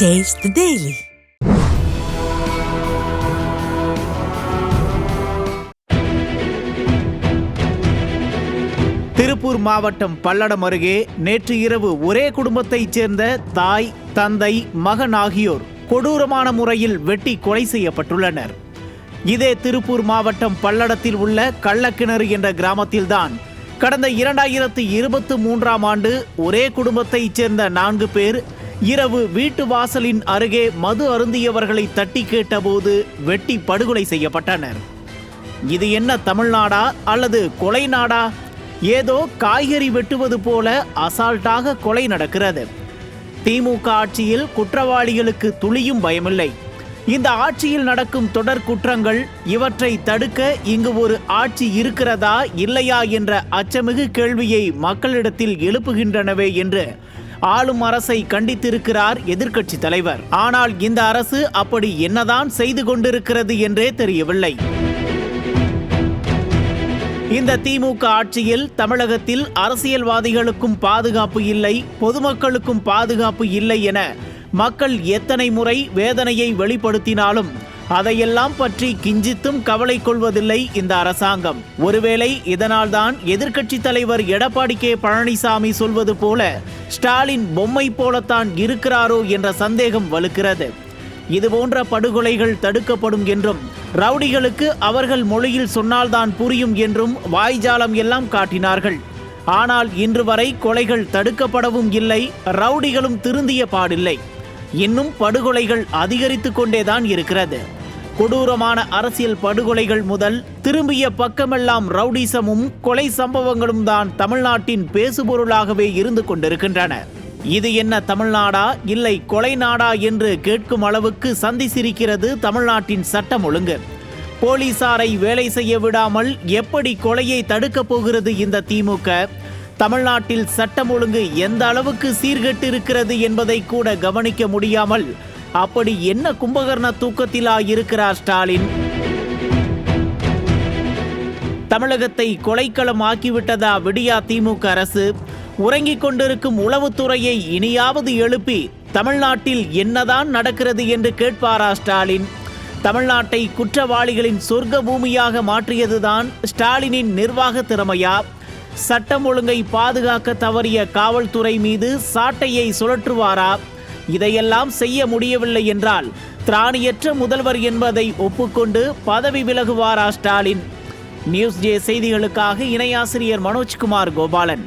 Taste the Daily. Tiruppur மாவட்டம் பல்லடம் அருகே நேற்று இரவு ஒரே குடும்பத்தைச் சேர்ந்த தாய் தந்தை மகன் ஆகியோர் கொடூரமான முறையில் வெட்டி கொலை செய்யப்பட்டுள்ளனர் இதே திருப்பூர் மாவட்டம் பல்லடத்தில் உள்ள கள்ளக்கிணறு என்ற கிராமத்தில்தான் கடந்த இரண்டாயிரத்து இருபத்தி மூன்றாம் ஆண்டு ஒரே குடும்பத்தைச் சேர்ந்த நான்கு பேர் இரவு வீட்டு வாசலின் அருகே மது அருந்தியவர்களை தட்டி கேட்டபோது வெட்டி படுகொலை செய்யப்பட்டனர். இது என்ன தமிழ்நாடா அல்லது கொலை நாடா? ஏதோ காய்கறி வெட்டுவது போல அசால்ட்டாக கொலை நடக்கிறது. திமுக ஆட்சியில் குற்றவாளிகளுக்கு துளியும் பயமில்லை. இந்த ஆட்சியில் நடக்கும் தொடர் குற்றங்கள் இவற்றை தடுக்க இங்கு ஒரு ஆட்சி இருக்கிறதா இல்லையா என்ற அச்சமிகு கேள்வியை மக்களிடத்தில் எழுப்புகின்றனவே என்று ஆளும் அரசை கண்டித்திருக்கிறார் எதிர்க்கட்சி தலைவர். ஆனால் இந்த அரசு அப்படி என்னதான் செய்து கொண்டிருக்கிறது என்றே தெரியவில்லை. இந்த திமுக ஆட்சியில் தமிழகத்தில் அரசியல்வாதிகளுக்கும் பாதுகாப்பு இல்லை பொதுமக்களுக்கும் பாதுகாப்பு இல்லை என மக்கள் எத்தனை முறை வேதனையை வெளிப்படுத்தினாலும் அதையெல்லாம் பற்றி கிஞ்சித்தும் கவலை கொள்வதில்லை இந்த அரசாங்கம். ஒருவேளை இதனால்தான் எதிர்க்கட்சி தலைவர் எடப்பாடி கே பழனிசாமி சொல்வது போல ஸ்டாலின் பொம்மை போலத்தான் இருக்கிறாரோ என்ற சந்தேகம் வலுக்கிறது. இதுபோன்ற படுகொலைகள் தடுக்கப்படும் என்றும் ரவுடிகளுக்கு அவர்கள் மொழியில் சொன்னால்தான் புரியும் என்றும் வாய்ஜாலம் எல்லாம் காட்டினார்கள். ஆனால் இன்று வரை கொலைகள் தடுக்கப்படவும் இல்லை ரவுடிகளும் திருந்திய பாடில்லை. இன்னும் படுகொலைகள் அதிகரித்து கொண்டேதான் இருக்கிறது. கொடூரமான அரசியல் படுகொலைகள் முதல் திரும்பிய பக்கமெல்லாம் ரவுடிசமும் கொலை சம்பவங்களும் தான் தமிழ்நாட்டின் பேசுபொருளாகவே இருந்து கொண்டிருக்கின்றன. இது என்ன தமிழ்நாடா இல்லை கொலை நாடா என்று கேட்கும் அளவுக்கு சந்தி சிரிக்கிறது தமிழ்நாட்டின் சட்டம் ஒழுங்கு. போலீசாரை வேலை செய்ய விடாமல் எப்படி கொலையை தடுக்கப் போகிறது இந்த திமுக? தமிழ்நாட்டில் சட்டம் ஒழுங்கு எந்த அளவுக்கு சீர்கெட்டு இருக்கிறது என்பதை கூட கவனிக்க முடியாமல் அப்படி என்ன கும்பகர்ண தூக்கத்திலா இருக்கிறார் ஸ்டாலின்? தமிழகத்தை கொலைக்களம் ஆக்கிவிட்டதா விடியா திமுக அரசு? உறங்கிக் கொண்டிருக்கும் உளவுத்துறையை இனியாவது எழுப்பி தமிழ்நாட்டில் என்னதான் நடக்கிறது என்று கேட்பாரா ஸ்டாலின்? தமிழ்நாட்டை குற்றவாளிகளின் சொர்க்க பூமியாக மாற்றியதுதான் ஸ்டாலினின் நிர்வாக திறமையா? சட்டம் ஒழுங்கை பாதுகாக்க தவறிய காவல்துறை மீது சாட்டையை சுழற்றுவாரா? இதையெல்லாம் செய்ய முடியவில்லை என்றால் திராணியற்ற முதல்வர் என்பதை ஒப்புக்கொண்டு பதவி விலகுவாரா ஸ்டாலின்? நியூஸ் ஜே செய்திகளுக்காக இணையாசிரியர் மனோஜ்குமார் கோபாலன்.